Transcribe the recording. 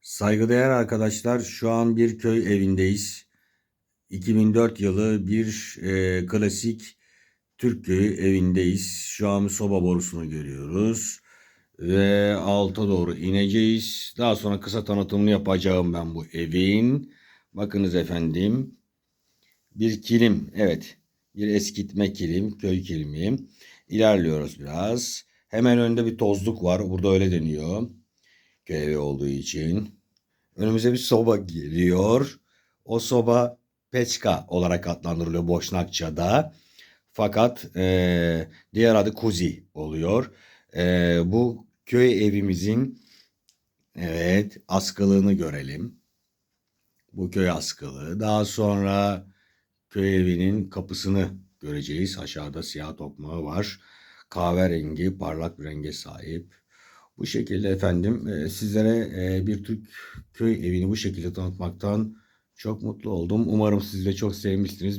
Saygıdeğer arkadaşlar şu an bir köy evindeyiz. 2004 yılı bir e, klasik Türk köyü evindeyiz. Şu an soba borusunu görüyoruz. Ve alta doğru ineceğiz. Daha sonra kısa tanıtımını yapacağım ben bu evin. Bakınız efendim. Bir kilim. Evet. Bir eskitme kilim. Köy kilimi. İlerliyoruz biraz. Hemen önde bir tozluk var. Burada öyle deniyor. Köy evi olduğu için. Önümüze bir soba geliyor. O soba peçka olarak adlandırılıyor Boşnakça'da. Fakat eee, diğer adı kuzi oluyor. Eee, bu köy evimizin evet askılığını görelim. Bu köy askılı. Daha sonra köy evinin kapısını göreceğiz. Aşağıda siyah tokmağı var. Kahverengi parlak bir renge sahip. Bu şekilde efendim e, sizlere e, bir Türk köy evini bu şekilde tanıtmaktan çok mutlu oldum. Umarım siz de çok sevmişsiniz.